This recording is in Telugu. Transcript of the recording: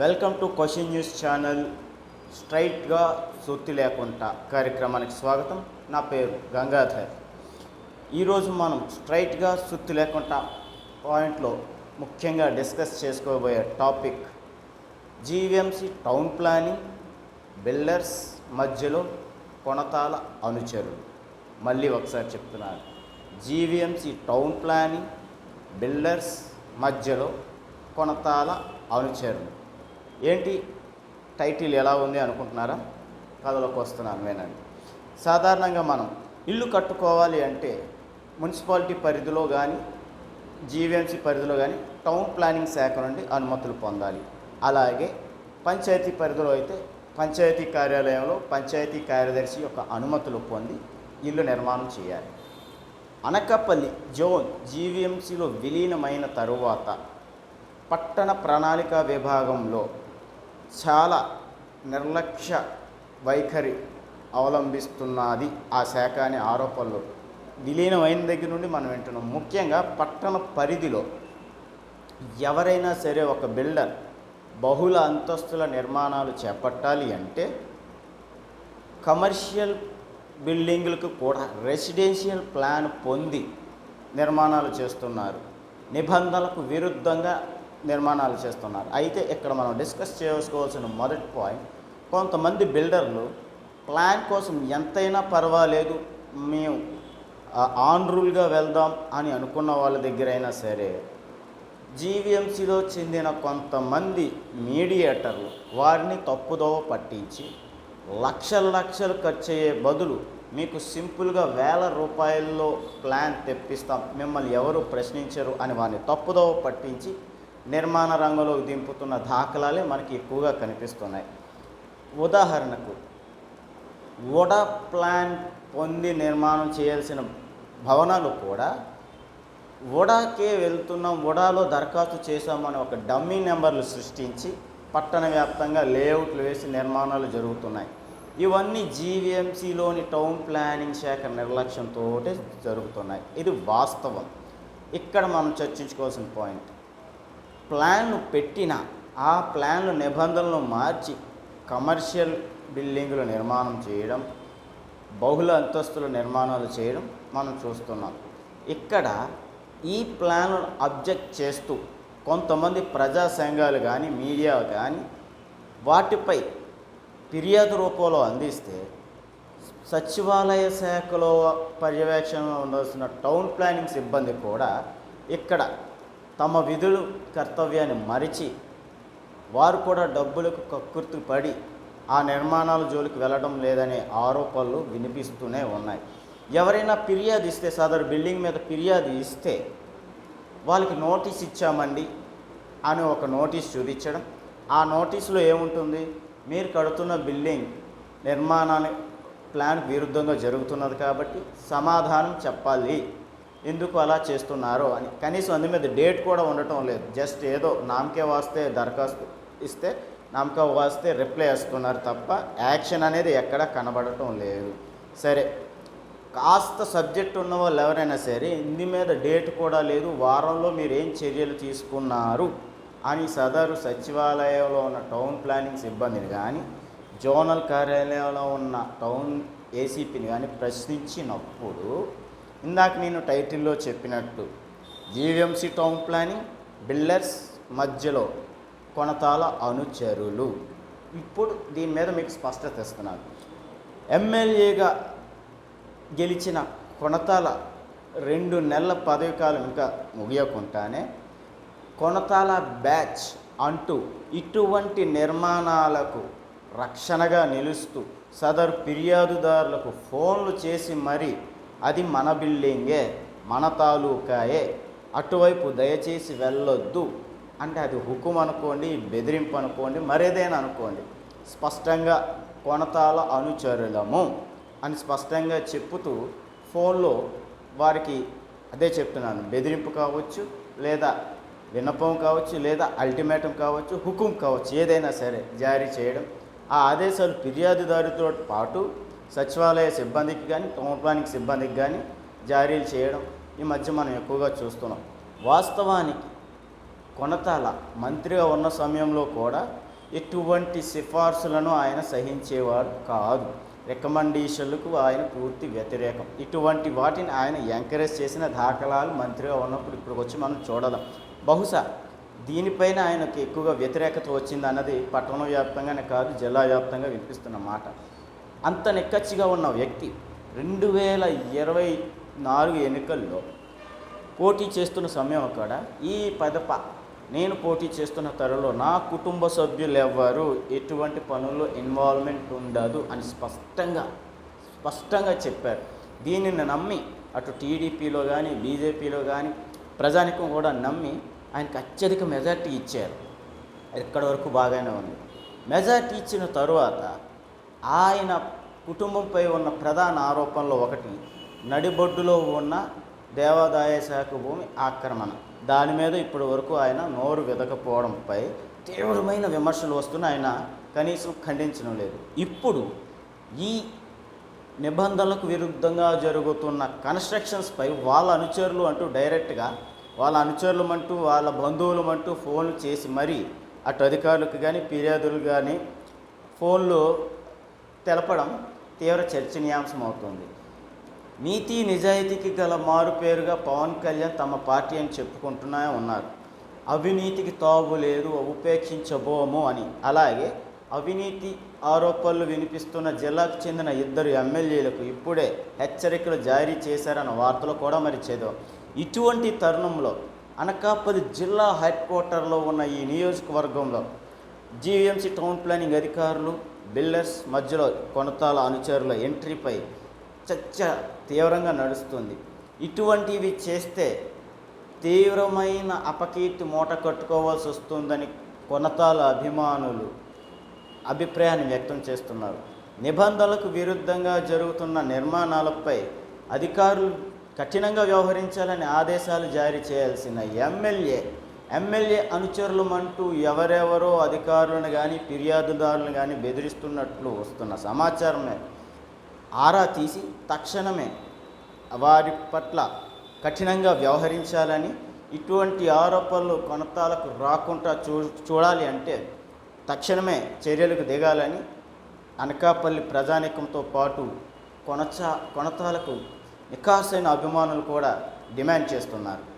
Welcome to question news channel. స్ట్రైట్గా సొత్తి లేకుండా కార్యక్రమానికి స్వాగతం. నా పేరు గంగాధర్. ఈరోజు మనం స్ట్రైట్గా సుత్తి లేకుండా పాయింట్లో ముఖ్యంగా డిస్కస్ చేసుకోబోయే topic GVMC town planning builders మధ్యలో కొనతాల అనుచరులు. మళ్ళీ ఒకసారి చెప్తున్నాను. జీవీఎంసీ టౌన్ ప్లానింగ్ బిల్డర్స్ మధ్యలో కొనతాల అనుచరులు. ఏంటి? టైటిల్ ఎలా ఉంది అనుకుంటున్నారా? కథలోకి వస్తున్నాను వినండి. సాధారణంగా మనం ఇల్లు కట్టుకోవాలి అంటే మున్సిపాలిటీ పరిధిలో కానీ జీవీఎంసీ పరిధిలో కానీ టౌన్ ప్లానింగ్ శాఖ నుండి అనుమతులు పొందాలి. అలాగే పంచాయతీ పరిధిలో అయితే పంచాయతీ కార్యాలయంలో పంచాయతీ కార్యదర్శి యొక్క అనుమతులు పొంది ఇల్లు నిర్మాణం చేయాలి. అనకాపల్లి జోన్ జీవీఎంసీలో విలీనమైన తరువాత పట్టణ ప్రణాళిక విభాగంలో చాలా నిర్లక్ష్య వైఖరి అవలంబిస్తున్నది ఆ శాఖ అనే ఆరోపణలు విలీనమైన దగ్గర నుండి మనం వింటున్నాం. ముఖ్యంగా పట్టణ పరిధిలో ఎవరైనా సరే ఒక బిల్డర్ బహుళ అంతస్తుల నిర్మాణాలు చేపట్టాలి అంటే కమర్షియల్ బిల్డింగులకు కూడా రెసిడెన్షియల్ ప్లాన్ పొంది నిర్మాణాలు చేస్తున్నారు. నిబంధనలకు విరుద్ధంగా నిర్మాణాలు చేస్తున్నారు. అయితే ఇక్కడ మనం డిస్కస్ చేసుకోవాల్సిన మొదటి పాయింట్ కొంతమంది బిల్డర్లు ప్లాన్ కోసం ఎంతైనా పర్వాలేదు మేము ఆన్ రూల్గా వెళ్దాం అని అనుకున్న వాళ్ళ దగ్గర అయినా సరే జీవీఎంసీలో చెందిన కొంతమంది మీడియేటర్లు వారిని తప్పుదోవ పట్టించి లక్షల లక్షలు ఖర్చు అయ్యే బదులు మీకు సింపుల్గా వేల రూపాయల్లో ప్లాన్ తెప్పిస్తాం మిమ్మల్ని ఎవరు ప్రశ్నించరు అని వారిని తప్పుదోవ పట్టించి నిర్మాణ రంగంలోకి దింపుతున్న దాఖలాలే మనకి ఎక్కువగా కనిపిస్తున్నాయి. ఉదాహరణకు వడా ప్లాన్ పొంది నిర్మాణం చేయాల్సిన భవనాలు కూడా వడాకే వెళ్తున్నాం వడాలో దరఖాస్తు చేశామని ఒక డమ్మీ నెంబర్లు సృష్టించి పట్టణ వ్యాప్తంగా లేఅవుట్లు వేసి నిర్మాణాలు జరుగుతున్నాయి. ఇవన్నీ జీవీఎంసీలోని టౌన్ ప్లానింగ్ శాఖ నిర్లక్ష్యంతో జరుగుతున్నాయి. ఇది వాస్తవం. ఇక్కడ మనం చర్చించుకోవాల్సిన పాయింట్. ప్లాన్ను పెట్టిన ఆ ప్లాన్లు నిబంధనలు మార్చి కమర్షియల్ బిల్డింగుల నిర్మాణం చేయడం బహుళ అంతస్తుల నిర్మాణాలు చేయడం మనం చూస్తున్నాం. ఇక్కడ ఈ ప్లాన్లను అబ్జెక్ట్ చేస్తూ కొంతమంది ప్రజా సంఘాలు కానీ మీడియా కానీ వాటిపై ఫిర్యాదు రూపంలో అందిస్తే సచివాలయ శాఖలో పర్యవేక్షణలో ఉండాల్సిన టౌన్ ప్లానింగ్ సిబ్బంది కూడా ఇక్కడ తమ విధులు కర్తవ్యాన్ని మరిచి వారు కూడా డబ్బులకు కక్కుర్తి పడి ఆ నిర్మాణాల జోలికి వెళ్ళడం లేదనే ఆరోపణలు వినిపిస్తూనే ఉన్నాయి. ఎవరైనా ఫిర్యాదు ఇస్తే సదరు బిల్డింగ్ మీద ఫిర్యాదు ఇస్తే వాళ్ళకి నోటీస్ ఇచ్చామండి అని ఒక నోటీస్ చూపించడం. ఆ నోటీసులో ఏముంటుంది? మీరు కడుతున్న బిల్డింగ్ నిర్మాణాన్ని ప్లాన్ విరుద్ధంగా జరుగుతున్నది కాబట్టి సమాధానం చెప్పాలి. ఎందుకు అలా చేస్తున్నారో అని. కనీసం అందు మీద డేట్ కూడా ఉండటం లేదు. జస్ట్ ఏదో నామకే వాస్తే దరఖాస్తు ఇస్తే నామకే వాస్తే రిప్లై వేస్తున్నారు తప్ప యాక్షన్ అనేది ఎక్కడా కనబడటం లేదు. సరే కాస్త సబ్జెక్ట్ ఉన్న వాళ్ళు ఎవరైనా సరే ఇంది మీద డేట్ కూడా లేదు వారంలో మీరు ఏం చర్యలు తీసుకున్నారు అని సదరు సచివాలయంలో ఉన్న టౌన్ ప్లానింగ్ సిబ్బందిని కానీ జోనల్ కార్యాలయంలో ఉన్న టౌన్ ఏసీపీని కానీ ప్రశ్నించినప్పుడు ఇందాక నేను టైటిల్లో చెప్పినట్టు జీవీఎంసీ టౌన్ ప్లానింగ్ బిల్డర్స్ మధ్యలో కొనతాల అనుచరులు. ఇప్పుడు దీని మీద మీకు స్పష్టత ఇస్తున్నాను. ఎమ్మెల్యేగా గెలిచిన కొనతాల రెండు నెలల పదవి కాలం ఇంకా ముగియకుండానే కొనతాల బ్యాచ్ అంటూ ఇటువంటి నిర్మాణాలకు రక్షణగా నిలుస్తూ సదరు ఫిర్యాదుదారులకు ఫోన్లు చేసి మరి అది మన బిల్డింగే మన తాలూకాయే. అటువైపు దయచేసి వెళ్ళొద్దు. అంటే అది హుకుం అనుకోండి బెదిరింపు అనుకోండి మరేదైనా అనుకోండి. స్పష్టంగా కొనతాల అనుచరులము అని స్పష్టంగా చెప్పుతూ ఫోన్లో వారికి అదే చెప్తున్నాను. బెదిరింపు కావచ్చు లేదా విన్నపం కావచ్చు లేదా అల్టిమేటం కావచ్చు హుకుం కావచ్చు ఏదైనా సరే జారీ చేయడం. ఆ ఆదేశాలు ఫిర్యాదుదారుతో పాటు సచివాలయ సిబ్బందికి కానీ టౌన్ ప్లానింగ్ సిబ్బందికి కానీ జారీలు చేయడం ఈ మధ్య మనం ఎక్కువగా చూస్తున్నాం. వాస్తవానికి కొనతాల మంత్రిగా ఉన్న సమయంలో కూడా ఎటువంటి సిఫార్సులను ఆయన సహించేవాడు కాదు. రికమెండేషన్లకు ఆయన పూర్తి వ్యతిరేకం. ఇటువంటి వాటిని ఆయన ఎంకరేజ్ చేసిన దాఖలాలు మంత్రిగా ఉన్నప్పుడు ఇప్పుడు వచ్చి మనం చూడదాం. బహుశా దీనిపైన ఆయనకు ఎక్కువగా వ్యతిరేకత వచ్చింది అన్నది పట్టణ వ్యాప్తంగానే కాదు జిల్లా వ్యాప్తంగా వినిపిస్తున్న మాట. అంత నిక్కచ్చిగా ఉన్న వ్యక్తి రెండు వేల ఇరవై నాలుగు ఎన్నికల్లో పోటీ చేస్తున్న సమయం అక్కడ. ఈ పదప నేను పోటీ చేస్తున్న తరలో నా కుటుంబ సభ్యులు ఎవ్వరు ఎటువంటి పనుల్లో ఇన్వాల్వ్మెంట్ ఉండదు అని స్పష్టంగా స్పష్టంగా చెప్పారు. దీనిని నమ్మి అటు టీడీపీలో కానీ బీజేపీలో కానీ ప్రజానికం కూడా నమ్మి ఆయనకు అత్యధిక మెజార్టీ ఇచ్చారు. ఎక్కడి వరకు బాగానే ఉంది. మెజార్టీ ఇచ్చిన తరువాత ఆయన కుటుంబంపై ఉన్న ప్రధాన ఆరోపణలో ఒకటి నడిబొడ్డులో ఉన్న దేవాదాయ శాఖ భూమి ఆక్రమణ. దాని మీద ఇప్పటి వరకు ఆయన నోరు వెదకపోవడంపై తీవ్రమైన విమర్శలు వస్తున్న ఆయన కనీసం ఖండించడం లేదు. ఇప్పుడు ఈ నిబంధనలకు విరుద్ధంగా జరుగుతున్న కన్స్ట్రక్షన్స్పై వాళ్ళ అనుచరులు అంటూ డైరెక్ట్గా వాళ్ళ అనుచరులు అంటూ వాళ్ళ బంధువులు అంటూ ఫోన్లు చేసి మరీ అటు అధికారులకు కానీ ఫిర్యాదులు కానీ ఫోన్లు తెలపడం తీవ్ర చర్చనీయాంశం అవుతుంది నీతి నిజాయితీకి గల మారుపేరుగా పవన్ కళ్యాణ్ తమ పార్టీ అని చెప్పుకుంటూనే ఉన్నారు. అవినీతికి తావు లేదు ఉపేక్షించబోము అని. అలాగే అవినీతి ఆరోపణలు వినిపిస్తున్న జిల్లాకు చెందిన ఇద్దరు ఎమ్మెల్యేలకు ఇప్పుడే హెచ్చరికలు జారీ చేశారన్న వార్తలు కూడా మరి చదివాం ఇటువంటి తరుణంలో అనకాపల్లి జిల్లా హెడ్ క్వార్టర్లో ఉన్న ఈ నియోజకవర్గంలో జీవీఎంసీ టౌన్ ప్లానింగ్ అధికారులు బిల్డర్స్ మధ్యలో కొనతాల అనుచరుల ఎంట్రీపై చర్చ తీవ్రంగా నడుస్తుంది. ఇటువంటివి చేస్తే తీవ్రమైన అపకీర్తి మూట కట్టుకోవాల్సి వస్తుందని కొనతాల అభిమానులు అభిప్రాయాన్ని వ్యక్తం చేస్తున్నారు. నిబంధనలకు విరుద్ధంగా జరుగుతున్న నిర్మాణాలపై అధికారులు కఠినంగా వ్యవహరించాలని ఆదేశాలు జారీ చేయాల్సిన ఎమ్మెల్యే ఎమ్మెల్యే అనుచరులమంటూ ఎవరెవరో అధికారులను కానీ ఫిర్యాదుదారులను కానీ బెదిరిస్తున్నట్లు వస్తున్న సమాచారమే. ఆరా తీసి తక్షణమే వారి పట్ల కఠినంగా వ్యవహరించాలని ఇటువంటి ఆరోపణలు కొనతాలకు రాకుండా చూ చూడాలి అంటే తక్షణమే చర్యలకు దిగాలని అనకాపల్లి ప్రజానీకంతో పాటు కొనచా కొనతాలకు నికాసైన అభిమానులు కూడా డిమాండ్ చేస్తున్నారు.